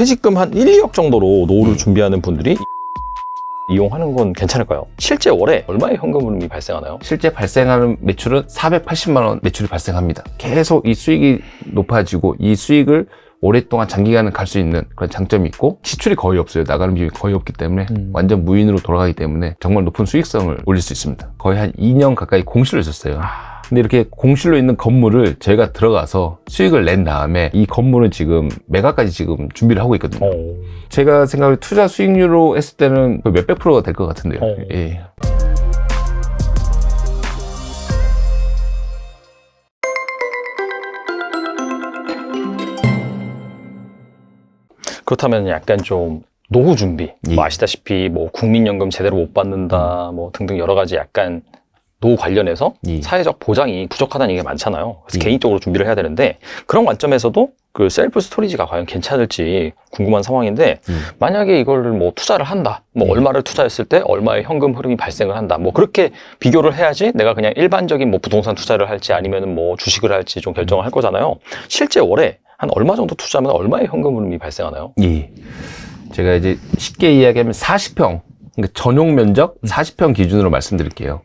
퇴직금 한 1, 2억 정도로 노후를 준비하는 분들이 이용하는 건 괜찮을까요? 실제 월에 얼마의 현금 흐름이 발생하나요? 실제 발생하는 매출은 480만 원 매출이 발생합니다. 계속 이 수익이 높아지고 이 수익을 오랫동안 장기간을 갈수 있는 그런 장점이 있고 지출이 거의 없어요. 나가는 비용이 거의 없기 때문에 음. 완전 무인으로 돌아가기 때문에 정말 높은 수익성을 올릴 수 있습니다. 거의 한 2년 가까이 공실로 있었어요. 근데 이렇게 공실로 있는 건물을 저희가 들어가서 수익을 낸 다음에 이 건물은 지금 매각까지 지금 준비를 하고 있거든요. 어. 제가 생각해 투자 수익률로 했을 때는 몇백 프로가 될 것 같은데요. 어. 예. 그렇다면 약간 좀 노후 준비, 예. 뭐 아시다시피 뭐 국민연금 제대로 못 받는다, 뭐 등등 여러 가지 약간 노후 관련해서 예. 사회적 보장이 부족하다는 얘기가 많잖아요. 그래서 예. 개인적으로 준비를 해야 되는데 그런 관점에서도 그 셀프 스토리지가 과연 괜찮을지 궁금한 상황인데 예. 만약에 이거를 뭐 투자를 한다, 뭐 예. 얼마를 투자했을 때 얼마의 현금 흐름이 발생을 한다, 뭐 그렇게 비교를 해야지 내가 그냥 일반적인 뭐 부동산 투자를 할지 아니면은 뭐 주식을 할지 좀 결정을 할 거잖아요. 실제 월에 한 얼마 정도 투자하면 얼마의 현금 흐름이 발생하나요? 예. 제가 이제 쉽게 이야기하면 40평, 그러니까 전용 면적 40평 기준으로 말씀드릴게요.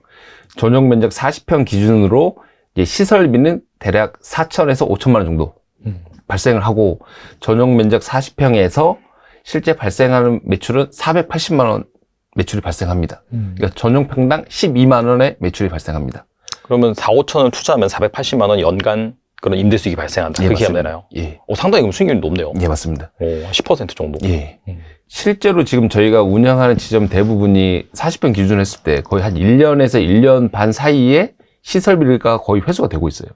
전용 면적 40평 기준으로 시설비는 대략 4천에서 5천만 원 정도 음. 발생을 하고 전용 면적 40평에서 실제 발생하는 매출은 480만 원 매출이 발생합니다. 그러니까 전용 평당 12만 원의 매출이 발생합니다. 그러면 4, 5천을 투자하면 480만 원 연간 그런 임대 수익이 발생한다. 예, 그렇게 하면 맞습니다. 되나요? 예. 오, 상당히 그럼 수익률이 높네요. 예, 맞습니다. 오, 10% 정도. 예. 음. 실제로 지금 저희가 운영하는 지점 대부분이 40평 기준으로 했을 때 거의 한 1년에서 1년 반 사이에 시설비가 거의 회수가 되고 있어요.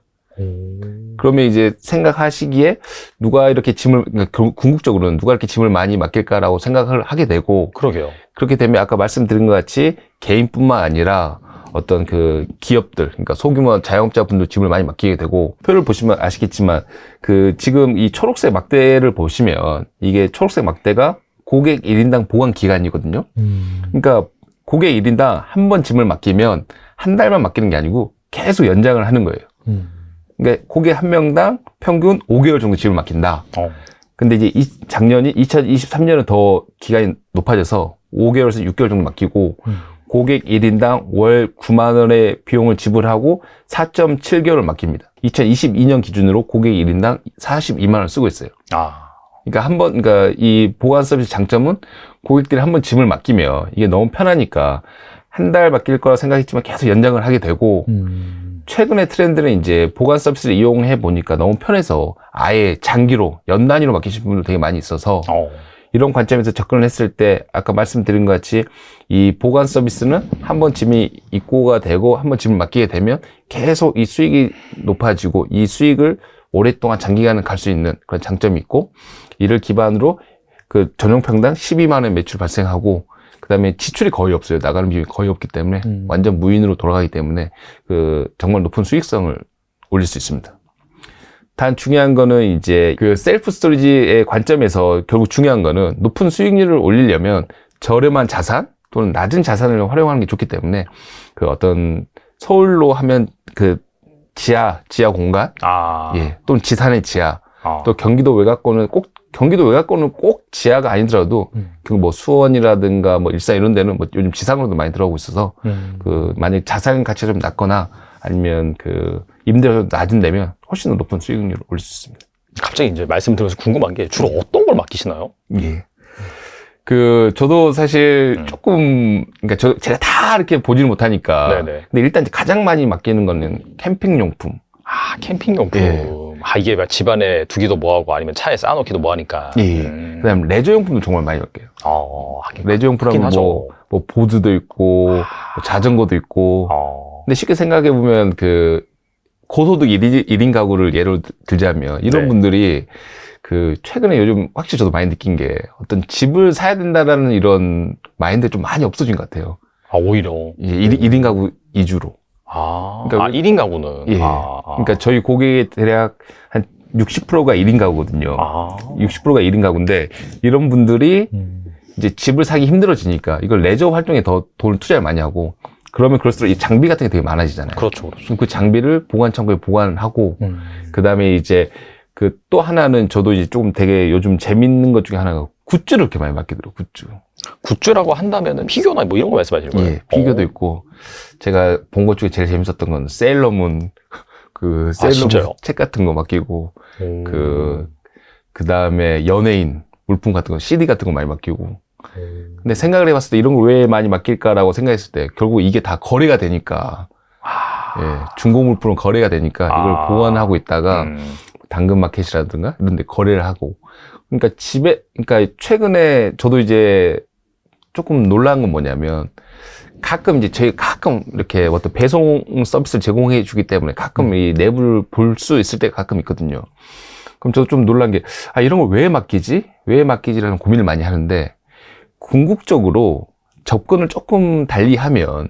그러면 이제 생각하시기에 누가 이렇게 짐을, 그러니까 궁극적으로는 누가 이렇게 짐을 많이 맡길까라고 생각을 하게 되고 그러게요. 그렇게 되면 아까 말씀드린 것 같이 개인뿐만 아니라 어떤 그 기업들, 그러니까 소규모 자영업자분들 짐을 많이 맡기게 되고 표를 보시면 아시겠지만 그 지금 이 초록색 막대를 보시면 이게 초록색 막대가 고객 1인당 보관 기간이거든요. 그러니까 고객 1인당 한 번 짐을 맡기면 한 달만 맡기는 게 아니고 계속 연장을 하는 거예요. 그러니까 고객 한 명당 평균 5개월 정도 짐을 맡긴다. 어. 근데 이제 이 작년이 2023년은 더 기간이 높아져서 5개월에서 6개월 정도 맡기고 고객 1인당 월 9만 원의 비용을 지불하고 4.7개월을 맡깁니다. 2022년 기준으로 고객 1인당 42만 원을 쓰고 있어요. 아. 그러니까 한 번, 그러니까 이 보관 서비스 장점은 고객들이 한번 짐을 맡기면 이게 너무 편하니까 한 달 맡길 거라 생각했지만 계속 연장을 하게 되고 최근의 트렌드는 이제 보관 서비스를 이용해 보니까 너무 편해서 아예 장기로 연 단위로 맡기신 분들 되게 많이 있어서 어. 이런 관점에서 접근을 했을 때 아까 말씀드린 것 같이 이 보관 서비스는 한 번 짐이 입고가 되고 한 번 짐을 맡기게 되면 계속 이 수익이 높아지고 이 수익을 오랫동안 장기간을 갈수 있는 그런 장점이 있고 이를 기반으로 그 전용 평당 12만 원의 매출 발생하고 그다음에 지출이 거의 없어요. 나가는 비용이 거의 없기 때문에 음. 완전 무인으로 돌아가기 때문에 그 정말 높은 수익성을 올릴 수 있습니다. 단 중요한 거는 이제 그 셀프 스토리지의 관점에서 결국 중요한 거는 높은 수익률을 올리려면 저렴한 자산 또는 낮은 자산을 활용하는 게 좋기 때문에 그 어떤 서울로 하면 그 지하 지하 공간 아. 예 또는 지산의 지하 아. 또 경기도 외곽권은 꼭 경기도 외곽권은 꼭 지하가 아니더라도 음. 그뭐 수원이라든가 뭐 일산 이런 데는 뭐 요즘 지상으로도 많이 들어오고 있어서 음. 그 만약 자산 가치가 좀 낮거나 아니면 그 임대료가 낮은 데면 훨씬 더 높은 수익률을 올릴 수 있습니다. 갑자기 이제 말씀 들으면서 궁금한 게 주로 어떤 걸 맡기시나요? 예. 그 저도 사실 음. 조금 그러니까 저 제가 다 이렇게 보지는 못하니까 네네. 근데 일단 이제 가장 많이 맡기는 거는 캠핑 용품. 아, 캠핑 용품. 예. 아, 이게 막 집안에 두기도 뭐하고 아니면 차에 쌓아놓기도 뭐하니까. 예. 음. 그다음 레저 용품도 정말 많이 맡겨요. 어, 하긴. 레저 용품 그렇긴 하면 하죠. 뭐, 뭐 보드도 있고 뭐 자전거도 있고. 어. 근데 쉽게 생각해 보면 그 고소득 1인, 1인 가구를 예로 들- 들자면 이런 네. 분들이 그 최근에 요즘 확실히 저도 많이 느낀 게 어떤 집을 사야 된다라는 이런 마인드 좀 많이 없어진 것 같아요. 아, 오히려. 예, 1인, 1인 가구 위주로. 아, 그러니까 아 1인 가구는. 예. 아, 그러니까 저희 고객의 대략 한 60%가 1인 가구거든요. 아. 60%가 1인 가구인데 이런 분들이 음. 이제 집을 사기 힘들어지니까 이걸 레저 활동에 더 돈을 투자를 많이 하고 그러면 그럴수록 이 장비 같은 게 되게 많아지잖아요. 그렇죠, 그렇죠. 그 장비를 보관 창고에 보관하고 음. 그 다음에 이제 그 또 하나는 저도 이제 조금 되게 요즘 재밌는 것 중에 하나가 굿즈를 이렇게 많이 맡게 더라고요 굿즈. 굿즈라고 한다면은 피규어나 뭐 이런 거 말씀하시는 거예요? 예, 피규어도 어. 있고 제가 본 것 중에 제일 재밌었던 건 세일러문 그 아? 세일러문 책 같은 거 맡기고 오. 그 그 다음에 연예인 물품 같은 거 CD 같은 거 많이 맡기고 근데 생각을 해봤을 때 이런 걸 왜 많이 맡길까라고 생각했을 때 결국 이게 다 거래가 되니까 아. 예, 중고 물품은 거래가 되니까 이걸 아. 보관하고 있다가 음. 당근 마켓이라든가 이런 데 거래를 하고 그러니까 집에 그러니까 최근에 저도 이제 조금 놀란 건 뭐냐면 가끔 이제 저희 가끔 이렇게 어떤 배송 서비스를 제공해 주기 때문에 가끔 이 내부를 볼 수 있을 때가 가끔 있거든요. 그럼 저도 좀 놀란 게, 아, 이런 걸 왜 맡기지? 왜 맡기지라는 고민을 많이 하는데, 궁극적으로 접근을 조금 달리 하면,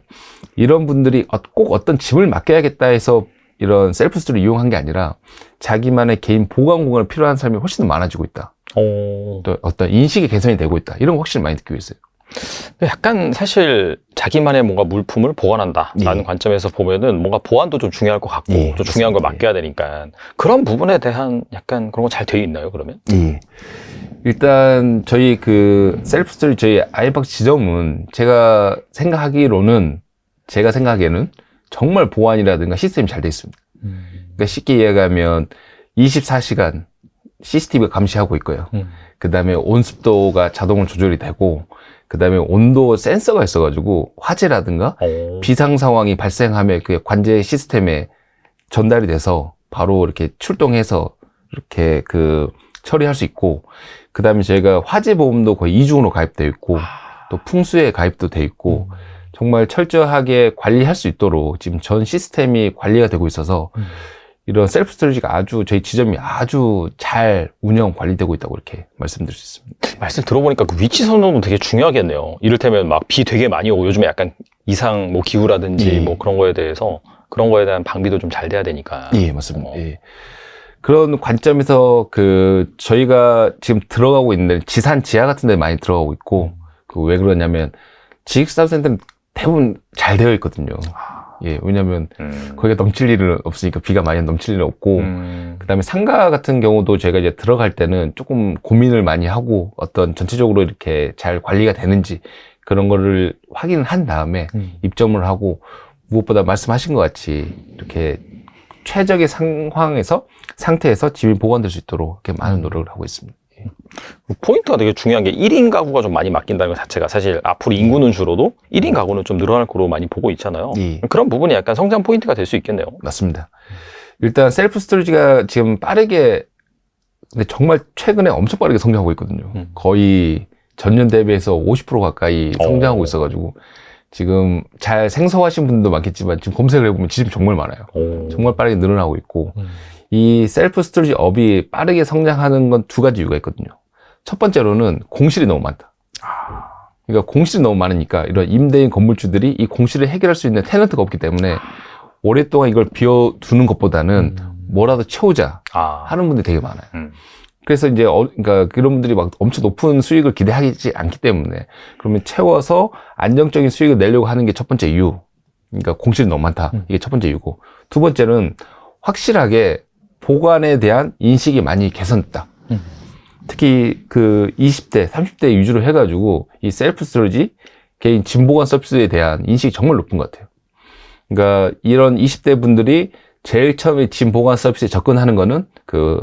이런 분들이 어- 꼭 어떤 집을 맡겨야겠다 해서 이런 셀프 스토리를 이용한 게 아니라, 자기만의 개인 보관 공간을 필요한 사람이 훨씬 더 많아지고 있다. 어. 또 어떤 인식의 개선이 되고 있다. 이런 거 확실히 많이 느끼고 있어요. 약간 사실 자기만의 뭔가 물품을 보관한다라는 예. 관점에서 보면은 뭔가 보안도 좀 중요할 것 같고 예, 좀 중요한 걸. 맡겨야 되니까 그런 부분에 대한 약간 그런 거 잘 되어 있나요 그러면? 예. 일단 저희 그 셀프 스토리 저희 아이박 지점은 제가 생각하기로는 제가 생각하기에는 정말 보안이라든가 시스템이 잘 돼 있습니다. 그러니까 쉽게 이야기하면 24시간 CCTV가 감시하고 있고요. 그 다음에 온습도가 자동으로 조절이 되고, 그 다음에 온도 센서가 있어가지고 화재라든가 어. 비상 상황이 발생하면 그 관제 시스템에 전달이 돼서 바로 이렇게 출동해서 이렇게 그 처리할 수 있고, 그 다음에 저희가 화재 보험도 거의 이중으로 가입되어 있고, 또 풍수에 가입도 돼 있고, 정말 철저하게 관리할 수 있도록 지금 전 시스템이 관리가 되고 있어서 음. 이런 셀프 스토리지가 아주 저희 지점이 아주 잘 운영 관리되고 있다고 이렇게 말씀드릴 수 있습니다. 말씀 들어보니까 그 위치 선정도 되게 중요하겠네요. 이를테면 막 비 되게 많이 오고 요즘에 약간 이상 뭐 기후라든지 예. 뭐 그런 거에 대해서 그런 거에 대한 방비도 좀 잘 돼야 되니까. 예, 맞습니다. 어. 예. 그런 관점에서 그 저희가 지금 들어가고 있는 지산 지하 같은 데 많이 들어가고 있고 그 왜 그러냐면 지식사업센터는 대부분 잘 되어 있거든요. 예, 왜냐면 음. 거기가 넘칠 일은 없으니까 비가 많이 넘칠 일은 없고 음. 그다음에 상가 같은 경우도 저희가 이제 들어갈 때는 조금 고민을 많이 하고 어떤 전체적으로 이렇게 잘 관리가 되는지 그런 거를 확인을 한 다음에 음. 입점을 하고 무엇보다 말씀하신 것 같이 이렇게 최적의 상황에서 상태에서 집이 보관될 수 있도록 이렇게 많은 노력을 하고 있습니다. 포인트가 되게 중요한 게 1인 가구가 좀 많이 맡긴다는 것 자체가 사실 앞으로 인구는 줄어도 1인 가구는 좀 늘어날 거로 많이 보고 있잖아요. 예. 그런 부분이 약간 성장 포인트가 될 수 있겠네요. 맞습니다. 일단 셀프 스토리지가 지금 빠르게 근데 정말 최근에 엄청 빠르게 성장하고 있거든요. 음. 거의 전년 대비해서 50% 가까이 성장하고 어. 있어가지고 지금 잘 생소하신 분들도 많겠지만 지금 검색을 해보면 지금 정말 많아요. 오. 정말 빠르게 늘어나고 있고 음. 이 셀프 스토리지 업이 빠르게 성장하는 건 두 가지 이유가 있거든요. 첫 번째로는 공실이 너무 많다. 그러니까 공실이 너무 많으니까 이런 임대인 건물주들이 이 공실을 해결할 수 있는 테넌트가 없기 때문에 오랫동안 이걸 비워두는 것보다는 뭐라도 채우자 아. 하는 분들이 되게 많아요. 음. 그래서 이제 어, 그러니까 그런 분들이 막 엄청 높은 수익을 기대하지 않기 때문에 그러면 채워서 안정적인 수익을 내려고 하는 게 첫 번째 이유. 그러니까 공실이 너무 많다. 음. 이게 첫 번째 이유고 두 번째는 확실하게 보관에 대한 인식이 많이 개선됐다. 음. 특히 그 20대, 30대 위주로 해가지고 이 셀프 스토리지 개인 짐 보관 서비스에 대한 인식이 정말 높은 것 같아요. 그러니까 이런 20대 분들이 제일 처음에 짐 보관 서비스에 접근하는 거는 그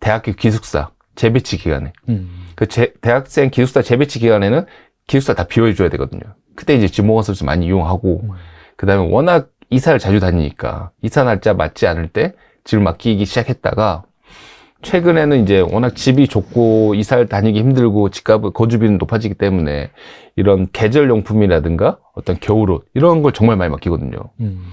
대학교 기숙사 재배치 기간에 음. 그 제- 대학생 기숙사 재배치 기간에는 기숙사 다 비워줘야 되거든요. 그때 이제 짐 보관 서비스 많이 이용하고 음. 그 다음에 워낙 이사를 자주 다니니까 이사 날짜 맞지 않을 때 집을 맡기기 시작했다가 최근에는 이제 워낙 집이 좁고 이사를 다니기 힘들고 집값 거주비는 높아지기 때문에 이런 계절 용품이라든가 어떤 겨울옷 이런 걸 정말 많이 맡기거든요. 음.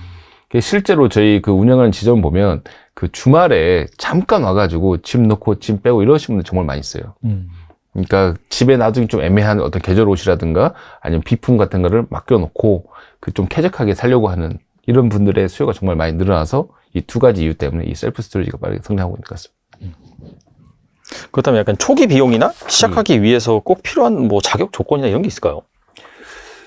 실제로 저희 그 운영하는 지점 보면 그 주말에 잠깐 와가지고 짐 넣고 짐 빼고 이러시는 분들 정말 많이 있어요. 음. 그러니까 집에 놔두기 좀 애매한 어떤 계절 옷이라든가 아니면 비품 같은 거를 맡겨놓고 그 좀 쾌적하게 살려고 하는 이런 분들의 수요가 정말 많이 늘어나서 이 두 가지 이유 때문에 이 셀프 스토리지가 빠르게 성장하고 있는 것 같습니다. 그렇다면 약간 초기 비용이나 시작하기 위해서 꼭 필요한 뭐 자격 조건이나 이런 게 있을까요?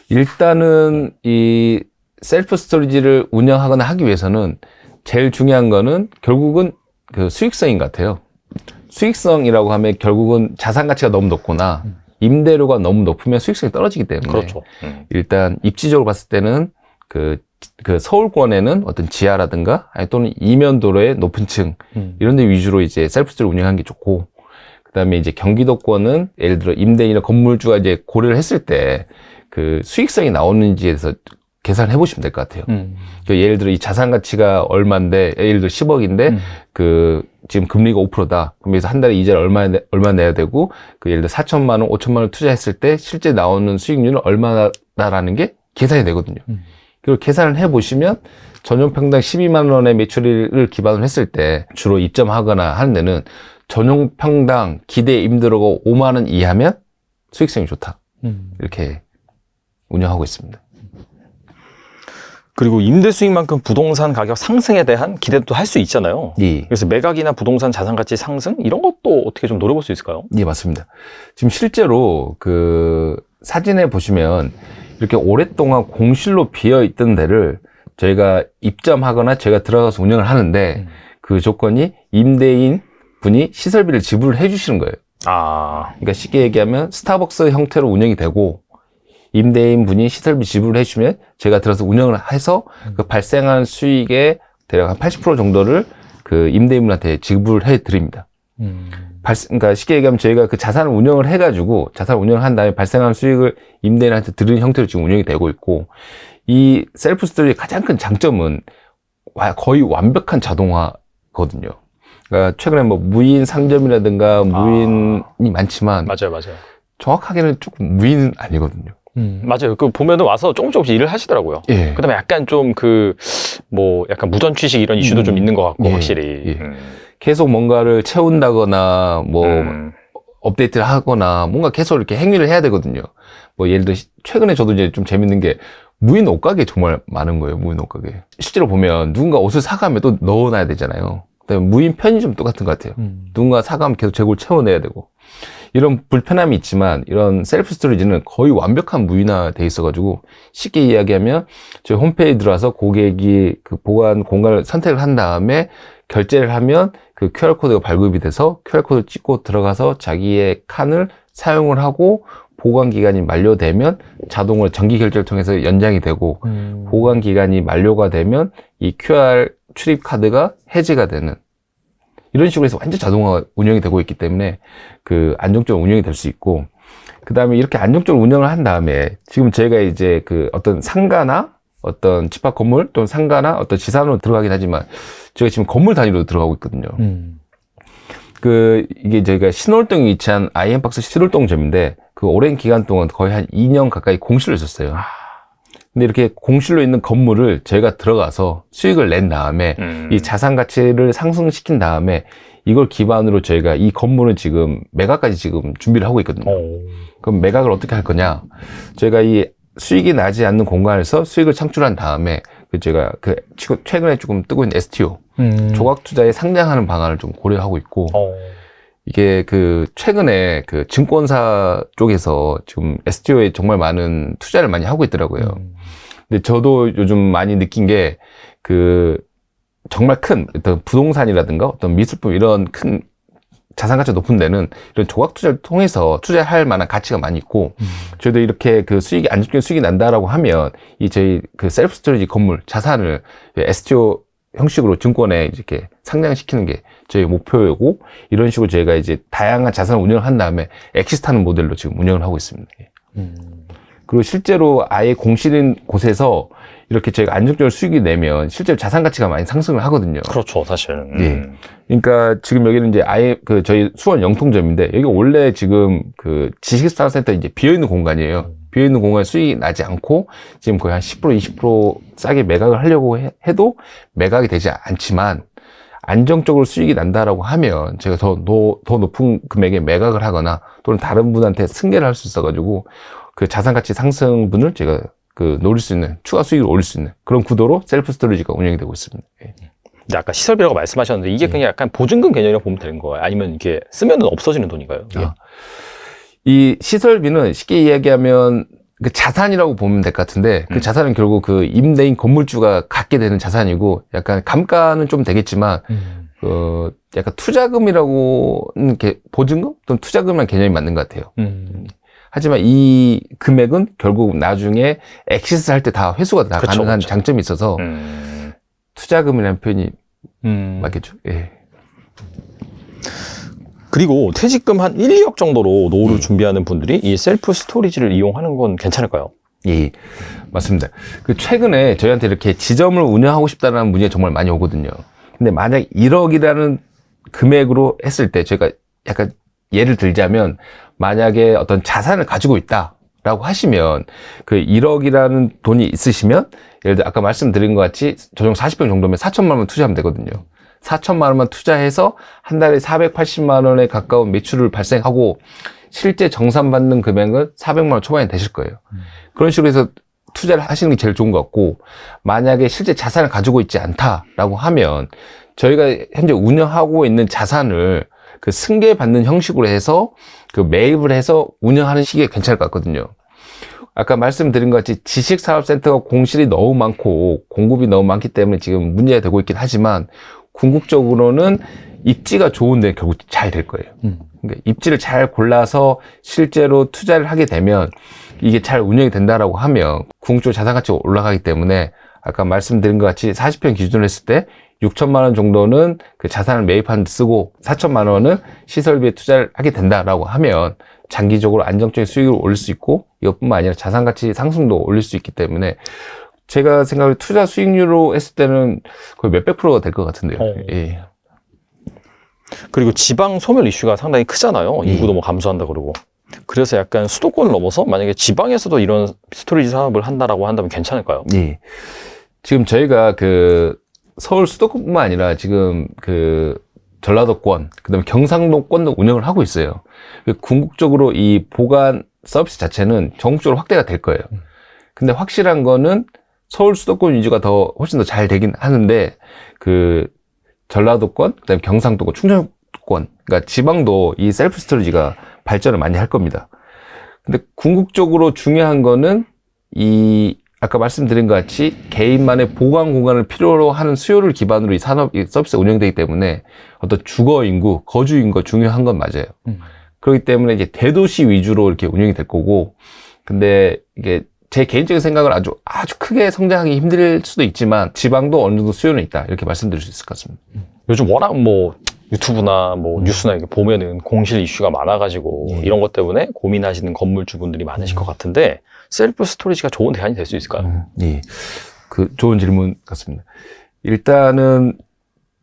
일단은 이 셀프 스토리지를 운영하거나 하기 위해서는 제일 중요한 거는 결국은 그 수익성인 것 같아요. 수익성이라고 하면 결국은 자산 가치가 너무 높거나 음. 임대료가 너무 높으면 수익성이 떨어지기 때문에 그렇죠. 음. 일단 입지적으로 봤을 때는 그, 그 서울권에는 어떤 지하라든가 아니 또는 이면도로의 높은 층 음. 이런 데 위주로 이제 셀프스토리 운영하는 게 좋고 그다음에 이제 경기도권은 예를 들어 임대인이나 건물주가 이제 고려를 했을 때 그 수익성이 나오는지에 대해서 계산해 보시면 될 것 같아요. 음. 그 예를 들어 이 자산 가치가 얼마인데 예를 들어 10억인데 음. 그 지금 금리가 5%다. 그럼 여기서 한 달에 이자를 얼마 내- 얼마 내야 되고 그 예를 들어 4천만 원, 5천만 원 투자했을 때 실제 나오는 수익률은 얼마다라는 게 계산이 되거든요. 음. 그리고 계산을 해 보시면 전용 평당 12만 원의 매출을 기반으로 했을 때 주로 입점하거나 하는 데는 전용 평당 기대 임대료가 5만 원 이하면 수익성이 좋다. 음. 이렇게 운영하고 있습니다. 그리고 임대 수익만큼 부동산 가격 상승에 대한 기대도 할 수 있잖아요. 예. 그래서 매각이나 부동산 자산 가치 상승 이런 것도 어떻게 좀 노려볼 수 있을까요? 예, 맞습니다. 지금 실제로 그 사진에 보시면 이렇게 오랫동안 공실로 비어 있던 데를 저희가 입점하거나 제가 들어가서 운영을 하는데 음. 그 조건이 임대인 분이 시설비를 지불해 주시는 거예요. 아, 그러니까 쉽게 얘기하면 스타벅스 형태로 운영이 되고 임대인 분이 시설비 지불을 해주면 제가 들어서 운영을 해서 그 발생한 수익의 대략 한 80% 정도를 그 임대인분한테 지불해 드립니다. 음. 발생, 그러니까 쉽게 얘기하면 저희가 그 자산을 운영을 해가지고 자산 운영을 한 다음에 발생한 수익을 임대인한테 드리는 형태로 지금 운영이 되고 있고 이 셀프 스토리의 가장 큰 장점은 와- 거의 완벽한 자동화거든요. 그러니까 최근에 뭐 무인 상점이라든가 무인이 많지만 맞아요, 맞아요. 정확하게는 조금 무인은 아니거든요. 음, 맞아요. 그 보면은 와서 조금 조금씩 일을 하시더라고요. 예. 그다음에 약간 좀 그 뭐 약간 무전 취식 이런 이슈도 음. 좀 있는 것 같고 예, 확실히. 예. 음. 계속 뭔가를 채운다거나 뭐 음. 업데이트를 하거나 뭔가 계속 이렇게 행위를 해야 되거든요. 뭐 예를 들어 시- 최근에 저도 이제 좀 재밌는 게 무인 옷가게 정말 많은 거예요. 무인 옷가게. 실제로 보면 누군가 옷을 사가면 또 넣어놔야 되잖아요. 그다음에 무인 편의점 똑같은 것 같아요. 음. 누군가 사가면 계속 재고를 채워내야 되고 이런 불편함이 있지만 이런 셀프 스토리지는 거의 완벽한 무인화돼 있어가지고 쉽게 이야기하면 저희 홈페이지 들어와서 고객이 그 보관 공간을 선택을 한 다음에 결제를 하면 그 QR 코드가 발급이 돼서 QR 코드 찍고 들어가서 자기의 칸을 사용을 하고 보관 기간이 만료되면 자동으로 정기 결제를 통해서 연장이 되고 음. 보관 기간이 만료가 되면 이 QR 출입 카드가 해지가 되는 이런 식으로 해서 완전 자동화 운영이 되고 있기 때문에 그 안정적으로 운영이 될 수 있고 그 다음에 이렇게 안정적으로 운영을 한 다음에 지금 저희가 이제 그 어떤 상가나 어떤 집합 건물 또는 상가나 어떤 지산으로 들어가긴 하지만 저희가 지금 건물 단위로 들어가고 있거든요. 음. 그 이게 저희가 신월동에 위치한 아이엠박스 신월동점인데 그 오랜 기간 동안 거의 한 2년 가까이 공실로 있었어요. 근데 이렇게 공실로 있는 건물을 저희가 들어가서 수익을 낸 다음에 음. 이 자산 가치를 상승시킨 다음에 이걸 기반으로 저희가 이 건물은 지금 매각까지 지금 준비를 하고 있거든요. 어. 그럼 매각을 어떻게 할 거냐? 저희가 이 수익이 나지 않는 공간에서 수익을 창출한 다음에 그 제가 그 최근에 조금 뜨고 있는 STO 음. 조각 투자에 상장하는 방안을 좀 고려하고 있고 어. 이게 그 최근에 그 증권사 쪽에서 지금 STO에 정말 많은 투자를 많이 하고 있더라고요. 음. 근데 저도 요즘 많이 느낀 게 그 정말 큰 어떤 부동산이라든가 어떤 미술품 이런 큰 자산 가치가 높은 데는 이런 조각 투자를 통해서 투자할 만한 가치가 많이 있고 음. 저희도 이렇게 그 수익이 안정적인 수익이 난다라고 하면 이 저희 그 셀프 스토리지 건물 자산을 STO 형식으로 증권에 이렇게 상장시키는 게 저희 목표이고 이런 식으로 저희가 이제 다양한 자산을 운영을 한 다음에 엑시스트하는 모델로 지금 운영을 하고 있습니다. 예. 음. 그리고 실제로 아예 공실인 곳에서 이렇게 저희가 안정적으로 수익이 내면 실제로 자산 가치가 많이 상승을 하거든요. 그렇죠, 사실. 음. 예. 그러니까 지금 여기는 이제 아예 그 저희 수원 영통점인데 여기 원래 지금 그 지식스타센터 이제 비어 있는 공간이에요. 비어 있는 공간에 수익이 나지 않고 지금 거의 한 10% 20% 싸게 매각을 하려고 해, 도 매각이 되지 않지만 안정적으로 수익이 난다라고 하면 제가 더, 더, 더 높은 금액에 매각을 하거나 또는 다른 분한테 승계를 할 수 있어가지고 그 자산 가치 상승분을 제가 그 노릴 수 있는 추가 수익을 올릴 수 있는 그런 구도로 셀프 스토리지가 운영이 되고 있습니다. 예. 근데 아까 시설비라고 말씀하셨는데 이게 그냥 약간 보증금 개념이라고 보면 되는 거예요? 아니면 이게 쓰면은 없어지는 돈인가요? 이게? 아. 이 시설비는 쉽게 이야기하면 그 자산이라고 보면 될 것 같은데 그 음. 자산은 결국 그 임대인 건물주가 갖게 되는 자산이고 약간 감가는 좀 되겠지만 음. 그 약간 투자금이라고는 게 보증금 또는 투자금이란 개념이 맞는 것 같아요. 음. 하지만 이 금액은 결국 나중에 엑시스 할 때 다 회수가 다 그쵸, 가능한 그쵸. 장점이 있어서 음. 투자금이라는 표현이 음. 맞겠죠. 예. 그리고 퇴직금 한 1, 2억 정도로 노후를 준비하는 분들이 이 셀프 스토리지를 이용하는 건 괜찮을까요? 예, 맞습니다. 그 최근에 저희한테 이렇게 지점을 운영하고 싶다는 문의가 정말 많이 오거든요. 근데 만약 1억이라는 금액으로 했을 때 저희가 약간 예를 들자면 만약에 어떤 자산을 가지고 있다 라고 하시면 그 1억이라는 돈이 있으시면 예를 들어 아까 말씀드린 것 같이 조정 40평 정도면 4천만 원만 투자하면 되거든요. 4천만 원만 투자해서 한 달에 480만 원에 가까운 매출을 발생하고 실제 정산받는 금액은 400만 원 초반에 되실 거예요. 그런 식으로 해서 투자를 하시는 게 제일 좋은 것 같고 만약에 실제 자산을 가지고 있지 않다라고 하면 저희가 현재 운영하고 있는 자산을 그 승계 받는 형식으로 해서 그 매입을 해서 운영하는 시기에 괜찮을 것 같거든요. 아까 말씀드린 것 같이 지식사업센터가 공실이 너무 많고 공급이 너무 많기 때문에 지금 문제가 되고 있긴 하지만 궁극적으로는 입지가 좋은데 결국 잘 될 거예요. 음. 그러니까 입지를 잘 골라서 실제로 투자를 하게 되면 이게 잘 운영이 된다라고 하면 궁극적으로 자산 가치가 올라가기 때문에 아까 말씀드린 것 같이 40평 기준으로 했을 때 6천만 원 정도는 그 자산을 매입하는 데 쓰고 4천만 원은 시설비에 투자를 하게 된다라고 하면 장기적으로 안정적인 수익을 올릴 수 있고 이것뿐만 아니라 자산 가치 상승도 올릴 수 있기 때문에 제가 생각을 투자 수익률로 했을 때는 거의 몇백 프로가 될 것 같은데요. 어. 예. 그리고 지방 소멸 이슈가 상당히 크잖아요. 예. 인구도 뭐 감소한다 그러고. 그래서 약간 수도권을 넘어서 만약에 지방에서도 이런 스토리지 사업을 한다라고 한다면 괜찮을까요? 예. 지금 저희가 그 서울 수도권뿐만 아니라 지금 그 전라도권, 그다음에 경상도권도 운영을 하고 있어요. 그 궁극적으로 이 보관 서비스 자체는 전국적으로 확대가 될 거예요. 근데 확실한 거는 서울 수도권 위주가 더 훨씬 더 잘 되긴 하는데 그 전라도권, 그다음에 경상도권, 충청권, 그러니까 지방도 이 셀프 스토리지가 발전을 많이 할 겁니다. 근데 궁극적으로 중요한 거는 이 아까 말씀드린 것 같이 개인만의 보관 공간을 필요로 하는 수요를 기반으로 이 산업 이 서비스가 운영되기 때문에 어떤 주거 인구, 거주 인구가 중요한 건 맞아요. 음. 그렇기 때문에 이제 대도시 위주로 이렇게 운영이 될 거고, 근데 이게 제 개인적인 생각을 아주 아주 크게 성장하기 힘들 수도 있지만 지방도 어느 정도 수요는 있다 이렇게 말씀드릴 수 있을 것 같습니다. 요즘 워낙 뭐 유튜브나 뭐 뉴스나 이렇게 보면은 공실 이슈가 많아가지고 예. 이런 것 때문에 고민하시는 건물주분들이 많으실 것 같은데 셀프 스토리지가 좋은 대안이 될 수 있을까요? 예. 그 좋은 질문 같습니다. 일단은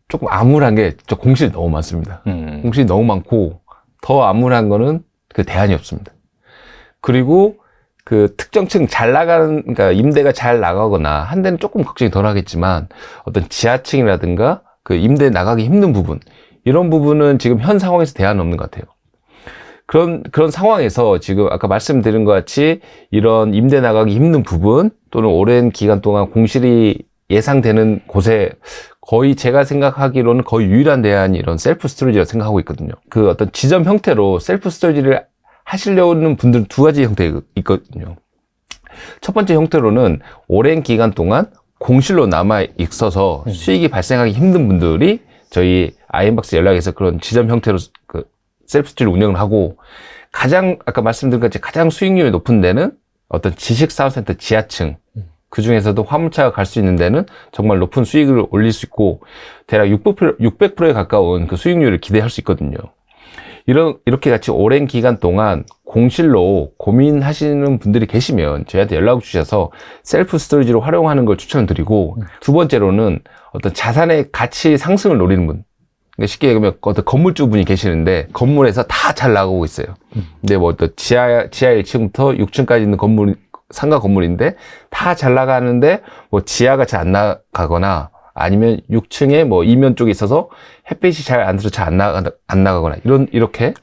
조금 암울한 게 저 공실이 너무 많습니다. 음. 공실이 너무 많고 더 암울한 거는 그 대안이 없습니다. 그리고 그 특정층 잘 나가는 그러니까 임대가 잘 나가거나 한 대는 조금 걱정이 덜 하겠지만 어떤 지하층이라든가 그 임대 나가기 힘든 부분 이런 부분은 지금 현 상황에서 대안은 없는 것 같아요. 그런 그런 상황에서 지금 아까 말씀드린 것 같이 이런 임대 나가기 힘든 부분 또는 오랜 기간 동안 공실이 예상되는 곳에 거의 제가 생각하기로는 거의 유일한 대안이 이런 셀프 스토리지라고 생각하고 있거든요. 그 어떤 지점 형태로 셀프 스토리지를 하시려는 분들은 두 가지 형태가 있거든요. 첫 번째 형태로는 오랜 기간 동안 공실로 남아 있어서 음. 수익이 발생하기 힘든 분들이 저희 아이엠박스 연락해서 그런 지점 형태로 그 셀프 스토리를 운영을 하고 가장 아까 말씀드린 것처럼 가장 수익률이 높은 데는 어떤 지식사업센터 지하층. 그 중에서도 화물차가 갈 수 있는 데는 정말 높은 수익을 올릴 수 있고 대략 600%, 600%에 가까운 그 수익률을 기대할 수 있거든요. 이런 이렇게 같이 오랜 기간 동안 공실로 고민하시는 분들이 계시면 저희한테 연락을 주셔서 셀프 스토리지로 활용하는 걸 추천드리고 두 번째로는 어떤 자산의 가치 상승을 노리는 분 그러니까 쉽게 얘기하면 어떤 건물주 분이 계시는데 건물에서 다 잘 나가고 있어요. 근데 뭐또 지하 지하 1층부터 6층까지 있는 건물 상가 건물인데 다 잘 나가는데 뭐 지하가 잘 안 나가거나 아니면 6층에 뭐 이면 쪽에 있어서 햇빛이 잘 안 들어 잘 안 나가 안 나가거나 이런 이렇게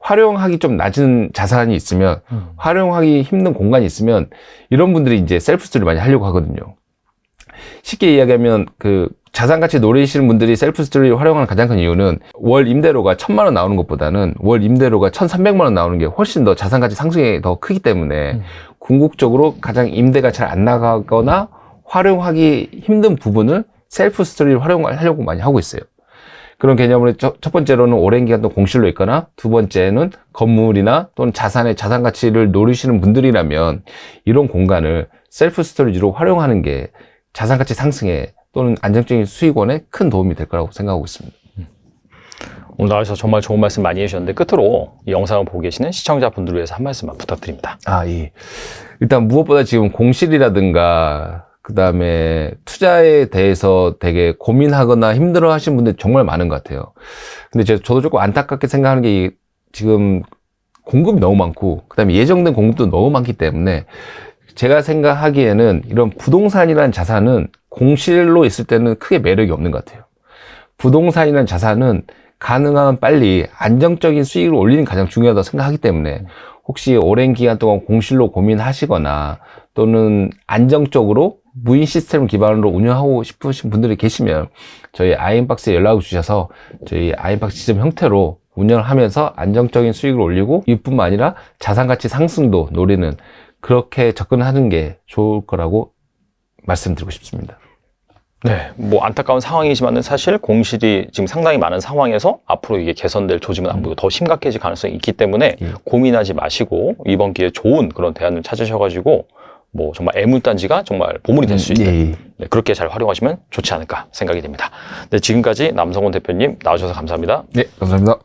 활용하기 좀 낮은 자산이 있으면 음. 활용하기 힘든 공간이 있으면 이런 분들이 이제 셀프 스토리 많이 하려고 하거든요. 쉽게 이야기하면 그 자산 가치 노리시는 분들이 셀프 스토리를 활용하는 가장 큰 이유는 월 임대료가 천만 원 나오는 것보다는 월 임대료가 천삼백만 원 나오는 게 훨씬 더 자산 가치 상승이 더 크기 때문에 음. 궁극적으로 가장 임대가 잘 안 나가거나 활용하기 힘든 부분을 셀프 스토리를 활용하려고 많이 하고 있어요. 그런 개념으로 첫, 첫 번째로는 오랜 기간 동안 공실로 있거나 두 번째는 건물이나 또는 자산의 자산 가치를 노리시는 분들이라면 이런 공간을 셀프 스토리지로 활용하는 게 자산 가치 상승에 또는 안정적인 수익원에 큰 도움이 될 거라고 생각하고 있습니다. 오늘 나와주셔서 정말 좋은 말씀 많이 해주셨는데 끝으로 이 영상을 보고 계시는 시청자분들을 위해서 한 말씀만 부탁드립니다. 아, 예. 일단 무엇보다 지금 공실이라든가 그 다음에 투자에 대해서 되게 고민하거나 힘들어 하시는 분들이 정말 많은 것 같아요. 근데 제- 저도 조금 안타깝게 생각하는 게 이- 지금 공급이 너무 많고 그 다음에 예정된 공급도 너무 많기 때문에 제가 생각하기에는 이런 부동산이라는 자산은 공실로 있을 때는 크게 매력이 없는 것 같아요. 부동산이라는 자산은 가능한 빨리 안정적인 수익을 올리는 게 가장 중요하다고 생각하기 때문에 혹시 오랜 기간 동안 공실로 고민하시거나 또는 안정적으로 무인 시스템 기반으로 운영하고 싶으신 분들이 계시면 저희 아이엠박스에 연락을 주셔서 저희 아이엠박스 시스템 형태로 운영을 하면서 안정적인 수익을 올리고 이뿐만 아니라 자산 가치 상승도 노리는 그렇게 접근하는 게 좋을 거라고 말씀드리고 싶습니다. 네, 뭐 안타까운 상황이지만은 사실 공실이 지금 상당히 많은 상황에서 앞으로 이게 개선될 조짐은 안 보이고 더 심각해질 가능성이 있기 때문에 예. 고민하지 마시고 이번 기회에 좋은 그런 대안을 찾으셔가지고 뭐 정말 애물단지가 정말 보물이 될 수 있는 예. 네, 그렇게 잘 활용하시면 좋지 않을까 생각이 됩니다. 네, 지금까지 남성훈 대표님 나와주셔서 감사합니다. 네, 감사합니다.